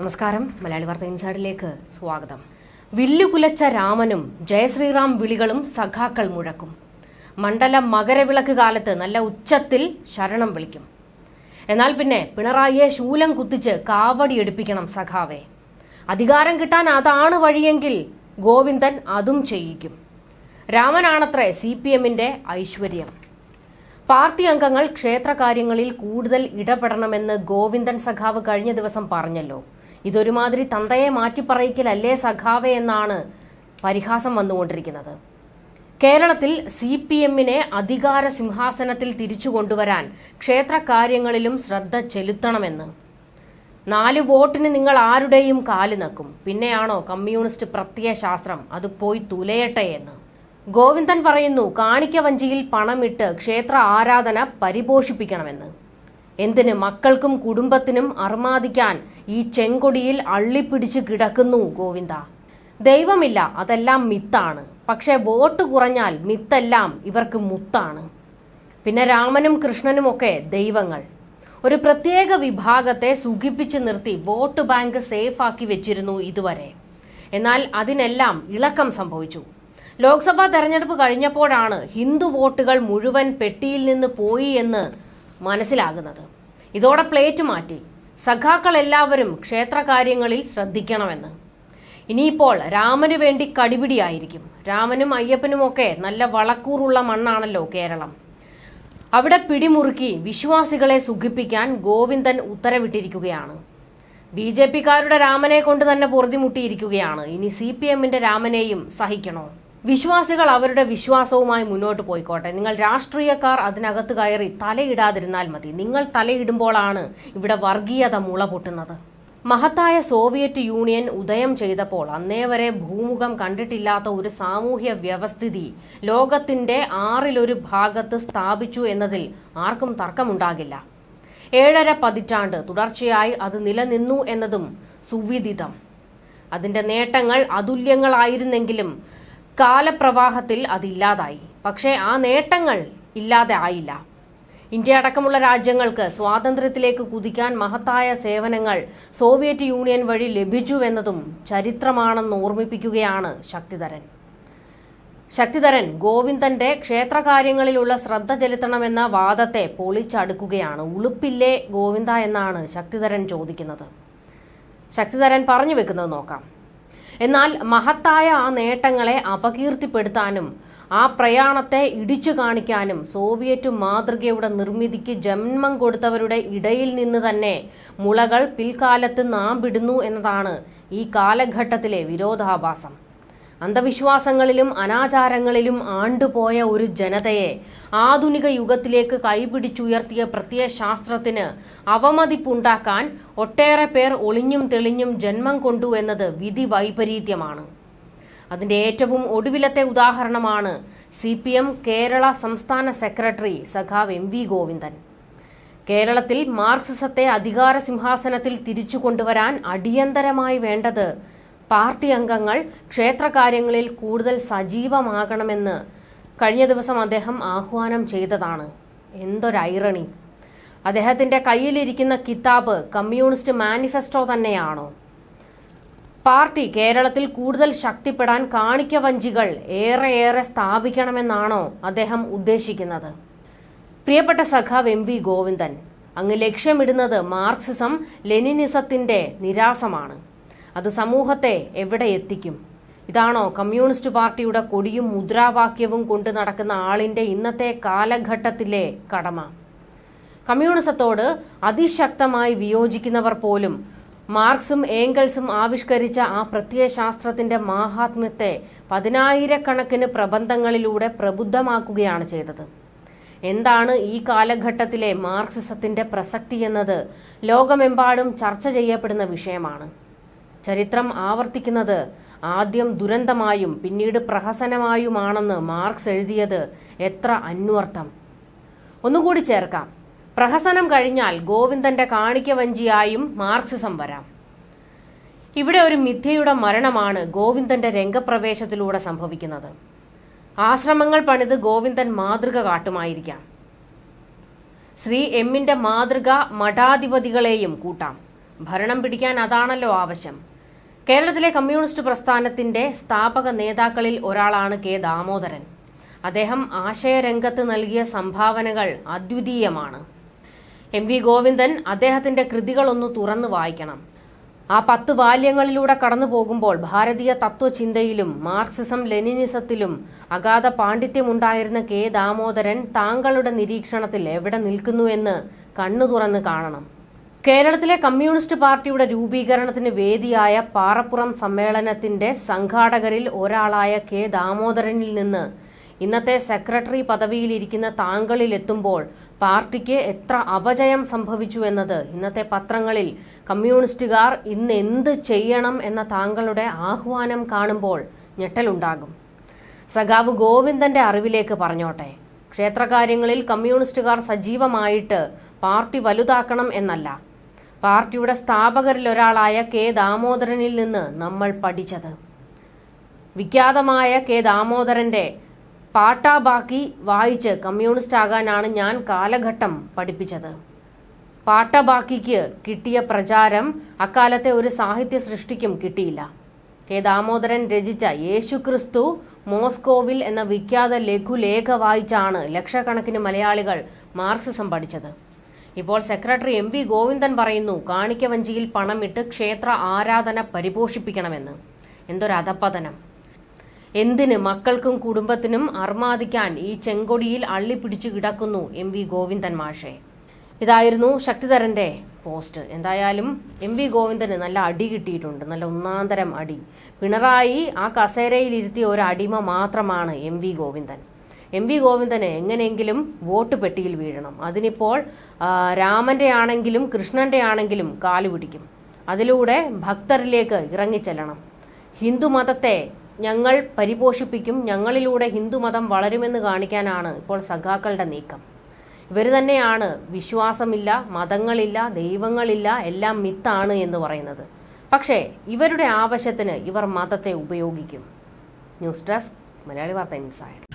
നമസ്കാരം. മലയാളി വാർത്ത ഇൻസൈഡിലേക്ക് സ്വാഗതം. വില്ലുകുലച്ച രാമനും ജയശ്രീറാം വിളികളും സഖാക്കൾ മുഴക്കും. മണ്ഡല മകരവിളക്ക് കാലത്ത് നല്ല ഉച്ചത്തിൽ ശരണം വിളിക്കും. എന്നാൽ പിന്നെ പിണറായിയെ ശൂലം കുത്തിച്ച് കാവടി എടുപ്പിക്കണം സഖാവെ. അധികാരം കിട്ടാൻ അതാണ് വഴിയെങ്കിൽ ഗോവിന്ദൻ അതും ചെയ്യിക്കും. രാമനാണത്രേ സി പി എമ്മിന്റെ ഐശ്വര്യം. പാർട്ടി അംഗങ്ങൾ ക്ഷേത്രകാര്യങ്ങളിൽ കൂടുതൽ ഇടപെടണമെന്ന് ഗോവിന്ദൻ സഖാവ് കഴിഞ്ഞ ദിവസം പറഞ്ഞല്ലോ. ഇതൊരുമാതിരി തന്തയെ മാറ്റിപ്പറയിക്കലല്ലേ സഖാവേ എന്നാണ് പരിഹാസം വന്നുകൊണ്ടിരിക്കുന്നത്. കേരളത്തിൽ സി പി എമ്മിനെ അധികാര സിംഹാസനത്തിൽ തിരിച്ചു കൊണ്ടുവരാൻ ക്ഷേത്രകാര്യങ്ങളിലും ശ്രദ്ധ ചെലുത്തണമെന്ന്. നാല് വോട്ടിന് നിങ്ങൾ ആരുടെയും കാൽ നക്കും. പിന്നെയാണോ കമ്മ്യൂണിസ്റ്റ് പ്രത്യയശാസ്ത്രം? അത് പോയി തുലയട്ടെ എന്ന്. ഗോവിന്ദൻ പറയുന്നു കാണിക്കവഞ്ചിയിൽ പണമിട്ട് ക്ഷേത്ര ആരാധന പരിപോഷിപ്പിക്കണമെന്ന്. എന്തിന് മക്കൾക്കും കുടുംബത്തിനും അർമാദിക്കാൻ ഈ ചെങ്കൊടിയിൽ അള്ളിപ്പിടിച്ച് കിടക്കുന്നു ഗോവിന്ദ? ദൈവമില്ല അതെല്ലാം മിത്താണ്. പക്ഷേ വോട്ട് കുറഞ്ഞാൽ മിത്തെല്ലാം ഇവർക്ക് മുത്താണ്. പിന്നെ രാമനും കൃഷ്ണനും ഒക്കെ ദൈവങ്ങൾ. ഒരു പ്രത്യേക വിഭാഗത്തെ സുഖിപ്പിച്ച് നിർത്തി വോട്ട് ബാങ്ക് സേഫാക്കി വെച്ചിരുന്നു ഇതുവരെ. എന്നാൽ അതിനെല്ലാം ഇളക്കം സംഭവിച്ചു. ലോക്സഭാ തെരഞ്ഞെടുപ്പ് കഴിഞ്ഞപ്പോഴാണ് ഹിന്ദു വോട്ടുകൾ മുഴുവൻ പെട്ടിയിൽ നിന്ന് പോയി എന്ന് മനസ്സിലാകുന്നത്. ഇതോടെ പ്ലേറ്റ് മാറ്റി. സഖാക്കൾ എല്ലാവരും ക്ഷേത്രകാര്യങ്ങളിൽ ശ്രദ്ധിക്കണമെന്ന്. ഇനിയിപ്പോൾ രാമന് വേണ്ടി കടിപിടിയായിരിക്കും. രാമനും അയ്യപ്പനുമൊക്കെ നല്ല വളക്കൂറുള്ള മണ്ണാണല്ലോ കേരളം. അവിടെ പിടിമുറുക്കി വിശ്വാസികളെ സുഖിപ്പിക്കാൻ ഗോവിന്ദൻ ഉത്തരവിട്ടിരിക്കുകയാണ്. ബി ജെ പിക്കാരുടെ രാമനെ കൊണ്ട് തന്നെ പൊറുതിമുട്ടിയിരിക്കുകയാണ്. ഇനി സി പി എമ്മിന്റെ രാമനെയും സഹിക്കണോ? വിശ്വാസികൾ അവരുടെ വിശ്വാസവുമായി മുന്നോട്ട് പോയിക്കോട്ടെ. നിങ്ങൾ രാഷ്ട്രീയക്കാർ അതിനകത്ത് കയറി തലയിടാതിരുന്നാൽ മതി. നിങ്ങൾ തലയിടുമ്പോഴാണ് ഇവിടെ വർഗീയത മുള പൊട്ടുന്നത്. മഹത്തായ സോവിയറ്റ് യൂണിയൻ ഉദയം ചെയ്തപ്പോൾ അന്നേ വരെ ഭൂമുഖം കണ്ടിട്ടില്ലാത്ത ഒരു സാമൂഹ്യ വ്യവസ്ഥിതി ലോകത്തിന്റെ ആറിലൊരു ഭാഗത്ത് സ്ഥാപിച്ചു എന്നതിൽ ആർക്കും തർക്കമുണ്ടാകില്ല. ഏഴര പതിറ്റാണ്ട് തുടർച്ചയായി അത് നിലനിന്നു എന്നതും സുവിദിതം. അതിന്റെ നേട്ടങ്ങൾ അതുല്യങ്ങളായിരുന്നെങ്കിലും കാലപ്രവാഹത്തിൽ അതില്ലാതായി പക്ഷേ ആ നേട്ടങ്ങൾ ഇല്ലാതെ ആയില്ല. ഇന്ത്യ അടക്കമുള്ള രാജ്യങ്ങൾക്ക് സ്വാതന്ത്ര്യത്തിലേക്ക് കുതിക്കാൻ മഹത്തായ സേവനങ്ങൾ സോവിയറ്റ് യൂണിയൻ വഴി ലഭിച്ചുവെന്നതും ചരിത്രമാണെന്ന് ഓർമ്മിപ്പിക്കുകയാണ് ശക്തിധരൻ. ശക്തിധരൻ ഗോവിന്ദന്റെ ക്ഷേത്രകാര്യങ്ങളിലുള്ള ശ്രദ്ധ ചെലുത്തണമെന്ന വാദത്തെ പൊളിച്ചടുക്കുകയാണ്. ഉളുപ്പില്ലേ ഗോവിന്ദ എന്നാണ് ശക്തിധരൻ ചോദിക്കുന്നത്. ശക്തിധരൻ പറഞ്ഞു വെക്കുന്നത് നോക്കാം. എന്നാൽ മഹത്തായ ആ നേട്ടങ്ങളെ അപകീർത്തിപ്പെടുത്താനും ആ പ്രയാണത്തെ ഇടിച്ചു കാണിക്കാനും സോവിയറ്റ് മാതൃകയുടെ നിർമ്മിതിക്ക് ജന്മം കൊടുത്തവരുടെ ഇടയിൽ നിന്ന് തന്നെ മുളകൾ പിൽക്കാലത്ത് നാം വിടുന്നു എന്നതാണ് ഈ കാലഘട്ടത്തിലെ വിരോധാഭാസം. അന്ധവിശ്വാസങ്ങളിലും അനാചാരങ്ങളിലും ആണ്ടുപോയ ഒരു ജനതയെ ആധുനിക യുഗത്തിലേക്ക് കൈപിടിച്ചുയർത്തിയ പ്രത്യയശാസ്ത്രത്തിന് അവമതിപ്പുണ്ടാക്കാൻ ഒട്ടേറെ പേർ ഒളിഞ്ഞും തെളിഞ്ഞും ജന്മം കൊണ്ടു എന്നത് വിധി വൈപരീത്യമാണ് അതിന്റെ ഏറ്റവും ഒടുവിലത്തെ ഉദാഹരണമാണ് സി പി എം കേരള സംസ്ഥാന സെക്രട്ടറി സഖാവ് എം വി ഗോവിന്ദൻ. കേരളത്തിൽ മാർക്സിസത്തെ അധികാര സിംഹാസനത്തിൽ തിരിച്ചു കൊണ്ടുവരാൻ അടിയന്തരമായി വേണ്ടത് പാർട്ടി അംഗങ്ങൾ ക്ഷേത്രകാര്യങ്ങളിൽ കൂടുതൽ സജീവമാകണമെന്ന് കഴിഞ്ഞ ദിവസം അദ്ദേഹം ആഹ്വാനം ചെയ്തതാണ്. എന്തൊരൈറണി അദ്ദേഹത്തിന്റെ കയ്യിലിരിക്കുന്ന കിതാബ് കമ്മ്യൂണിസ്റ്റ് മാനിഫെസ്റ്റോ തന്നെയാണോ? പാർട്ടി കേരളത്തിൽ കൂടുതൽ ശക്തിപ്പെടാൻ കാണിക്ക വഞ്ചികൾ ഏറെയേറെ സ്ഥാപിക്കണമെന്നാണോ അദ്ദേഹം ഉദ്ദേശിക്കുന്നത്? പ്രിയപ്പെട്ട സഖാവ് എം വി ഗോവിന്ദൻ അങ്ങ് ലക്ഷ്യമിടുന്നത് മാർക്സിസം ലെനിനിസത്തിന്റെ നിരാസമാണ്. അത് സമൂഹത്തെ എവിടെ എത്തിക്കും? ഇതാണോ കമ്മ്യൂണിസ്റ്റ് പാർട്ടിയുടെ കൊടിയും മുദ്രാവാക്യവും കൊണ്ട് നടക്കുന്ന ആളിന്റെ ഇന്നത്തെ കാലഘട്ടത്തിലെ കടമ? കമ്മ്യൂണിസത്തോട് അതിശക്തമായി വിയോജിക്കുന്നവർ പോലും മാർക്സും ഏംഗൽസും ആവിഷ്കരിച്ച ആ പ്രത്യയശാസ്ത്രത്തിന്റെ മാഹാത്മ്യത്തെ പതിനായിരക്കണക്കിന് പ്രബന്ധങ്ങളിലൂടെ പ്രബുദ്ധമാക്കുകയാണ് ചെയ്തത്. എന്താണ് ഈ കാലഘട്ടത്തിലെ മാർക്സിസത്തിന്റെ പ്രസക്തി എന്നത്? ലോകമെമ്പാടും ചർച്ച ചെയ്യപ്പെടുന്ന വിഷയമാണ്. ചരിത്രം ആവർത്തിക്കുന്നത് ആദ്യം ദുരന്തമായും പിന്നീട് പ്രഹസനമായുമാണെന്ന് മാർക്സ് എഴുതിയത് എത്ര അന്വർത്ഥം. ഒന്നുകൂടി ചേർക്കാം. പ്രഹസനം കഴിഞ്ഞാൽ ഗോവിന്ദന്റെ കാണിക്ക വഞ്ചിയായും മാർക്സിസം വരാം. ഇവിടെ ഒരു മിഥ്യയുടെ മരണമാണ് ഗോവിന്ദന്റെ രംഗപ്രവേശത്തിലൂടെ സംഭവിക്കുന്നത്. ആശ്രമങ്ങൾ പണിത് ഗോവിന്ദൻ മാതൃക കാട്ടുമായിരിക്കാം. ശ്രീ എമ്മിന്റെ മാതൃക മഠാധിപതികളെയും കൂട്ടാം. ഭരണം പിടിക്കാൻ അതാണല്ലോ ആവശ്യം. കേരളത്തിലെ കമ്മ്യൂണിസ്റ്റ് പ്രസ്ഥാനത്തിന്റെ സ്ഥാപക നേതാക്കളിൽ ഒരാളാണ് കെ ദാമോദരൻ. അദ്ദേഹം ആശയരംഗത്ത് നൽകിയ സംഭാവനകൾ അദ്വിതീയമാണ്. എം വി ഗോവിന്ദൻ അദ്ദേഹത്തിന്റെ കൃതികളൊന്ന് തുറന്നു വായിക്കണം. ആ പത്ത് ബാല്യങ്ങളിലൂടെ കടന്നു പോകുമ്പോൾ ഭാരതീയ തത്വചിന്തയിലും മാർക്സിസം ലെനിനിസത്തിലും അഗാധ പാണ്ഡിത്യമുണ്ടായിരുന്ന കെ ദാമോദരൻ താങ്കളുടെ നിരീക്ഷണത്തിൽ എവിടെ നിൽക്കുന്നുവെന്ന് കണ്ണു തുറന്ന് കാണണം. കേരളത്തിലെ കമ്മ്യൂണിസ്റ്റ് പാർട്ടിയുടെ രൂപീകരണത്തിന് വേദിയായ പാറപ്പുറം സമ്മേളനത്തിന്റെ സംഘാടകരിൽ ഒരാളായ കെ ദാമോദരനിൽ നിന്ന് ഇന്നത്തെ സെക്രട്ടറി പദവിയിലിരിക്കുന്ന താങ്കളിലെത്തുമ്പോൾ പാർട്ടിക്ക് എത്ര അപജയം സംഭവിച്ചു എന്നത് ഇന്നത്തെ പത്രങ്ങളിൽ കമ്മ്യൂണിസ്റ്റുകാർ ഇന്ന് എന്ത് ചെയ്യണം എന്ന താങ്കളുടെ ആഹ്വാനം കാണുമ്പോൾ ഞെട്ടലുണ്ടാകും. സഖാവ് ഗോവിന്ദന്റെ അറിവിലേക്ക് പറഞ്ഞോട്ടെ. ക്ഷേത്രകാര്യങ്ങളിൽ കമ്മ്യൂണിസ്റ്റുകാർ സജീവമായിട്ട് പാർട്ടി വലുതാക്കണം എന്നല്ല. പാർട്ടിയുടെ സ്ഥാപകരിൽ ഒരാളായ കെ ദാമോദരനിൽ നിന്ന് നമ്മൾ പഠിച്ചത്. വിഖ്യാതമായ കെ ദാമോദരന്റെ പാട്ടാബാക്കി വായിച്ച് കമ്മ്യൂണിസ്റ്റ് ആകാനാണ് ഞാൻ കാലഘട്ടം പഠിപ്പിച്ചത്. പാട്ടബാക്കിക്ക് കിട്ടിയ പ്രചാരം അക്കാലത്തെ ഒരു സാഹിത്യ സൃഷ്ടിക്കും കിട്ടിയില്ല. കെ ദാമോദരൻ രചിച്ച യേശുക്രിസ്തു മോസ്കോവിൽ എന്ന വിഖ്യാത ലഘുലേഖ വായിച്ചാണ് ലക്ഷക്കണക്കിന് മലയാളികൾ മാർക്സിസം പഠിച്ചത്. ഇപ്പോൾ സെക്രട്ടറി എം വി ഗോവിന്ദൻ പറയുന്നു കാണിക്കവഞ്ചിയിൽ പണമിട്ട് ക്ഷേത്ര ആരാധന പരിപോഷിപ്പിക്കണമെന്ന്. എന്തൊരു അധപ്പതനം എന്തിന് മക്കൾക്കും കുടുംബത്തിനും അർമാദിക്കാൻ ഈ ചെങ്കൊടിയിൽ അള്ളിപ്പിടിച്ചു കിടക്കുന്നു എം വി ഗോവിന്ദൻ മാഷെ. ഇതായിരുന്നു ശക്തിധരന്റെ പോസ്റ്റ്. എന്തായാലും എം വി ഗോവിന്ദന് നല്ല അടി കിട്ടിയിട്ടുണ്ട് നല്ല ഒന്നാന്തരം അടി. പിണറായി ആ കസേരയിൽ ഇരുത്തിയ ഒരു അടിമ മാത്രമാണ് M V Govindan. M V Govindan എങ്ങനെയെങ്കിലും വോട്ട് പെട്ടിയിൽ വീഴണം. അതിനിപ്പോൾ രാമന്റെ ആണെങ്കിലും കൃഷ്ണന്റെ ആണെങ്കിലും കാലു പിടിക്കും. അതിലൂടെ ഭക്തരിലേക്ക് ഇറങ്ങിച്ചെല്ലണം ഹിന്ദുമതത്തെ ഞങ്ങൾ പരിപോഷിപ്പിക്കും. ഞങ്ങളിലൂടെ ഹിന്ദുമതം വളരുമെന്ന് കാണിക്കാനാണ് ഇപ്പോൾ സഖാക്കളുടെ നീക്കം. ഇവർ തന്നെയാണ് വിശ്വാസമില്ല മതങ്ങളില്ല ദൈവങ്ങളില്ല എല്ലാം മിത്താണ് എന്ന് പറയുന്നത്. പക്ഷേ ഇവരുടെ ആവശ്യത്തിന് ഇവർ മതത്തെ ഉപയോഗിക്കും. ന്യൂസ് ഡെസ്ക് മലയാളി വാർത്ത ഇൻസൈഡ്.